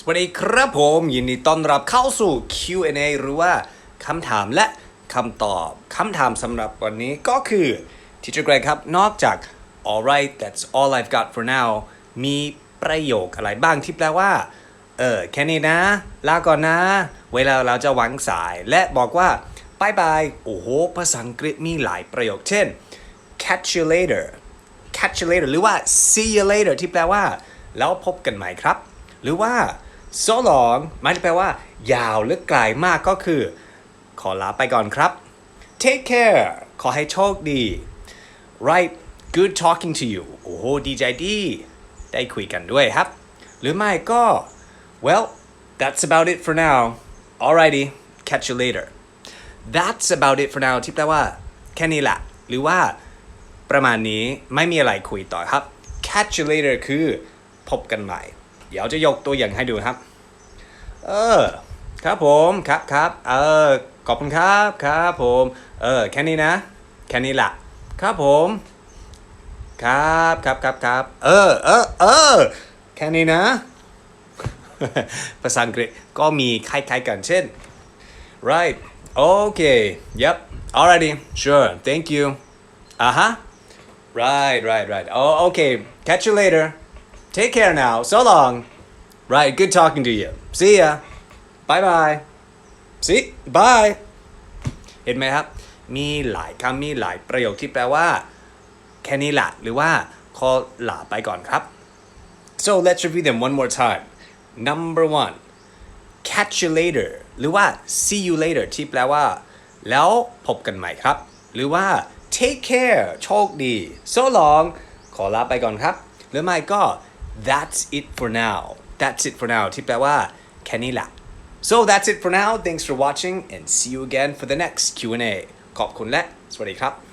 สวัสดีครับผมยินดีต้อนรับเข้าสู่ Q&A หรือว่าคำถามและคำตอบคำถามสำหรับวันนี้ก็คือ Teacher Greg ครับ นอกจาก alright that's all I've got for now มีประโยคอะไรบ้างที่แปลว่า เออ แค่นี้นะ ลาก่อนนะ เวลาเราจะวางสายและบอกว่าบายบาย โอ้โห ภาษาอังกฤษมีหลายประโยค เช่น catch you later catch you later หรือว่า see you later ที่แปลว่า แล้วพบกันใหม่ครับ หรือว่า so long มันจะแปลว่า ยาวหรือไกลมากก็คือ ขอลาไปก่อนครับ take care ขอให้โชคดี right good talking to you โอ้โหดีใจดี ได้คุยกันด้วยครับ หรือไม่ก็ well that's about it for now alrighty catch you later that's about it for now ที่แปลว่า แค่นี้แหละ หรือว่าประมาณนี้ไม่มีอะไรคุยต่อครับ catch you later คือพบกันใหม่ เดี๋ยวจะยกตัวอย่างให้ดูครับ เออ ครับผมครับครับเออขอบคุณครับครับผม เออแค่นี้นะ แค่นี้ละครับผม ครับครับครับครับเออเออเออแค่นี้นะ ภาษาอังกฤษก็มีคล้ายๆกันเช่น right okay yep alrighty sure thank you uh-huh right right right oh okay catch you later take care now so long right good talking to you see ya bye bye see bye เห็นไหมครับ มีหลายคำมีหลายประโยคที่แปลว่า แค่นี้ละหรือว่าขอลาไปก่อนครับ so let's review them one more time number one catch you later หรือว่า see you later ที่แปลว่า แล้วพบกันใหม่ครับ หรือว่า take care โชคดี so long ขอลาไปก่อนครับ หรือไม่ก็ that's it for now that's it for now ที่แปลว่า แค่นี้แหละ so that's it for now thanks for watching and see you again for the next Q&A ขอบคุณและ สวัสดีครับ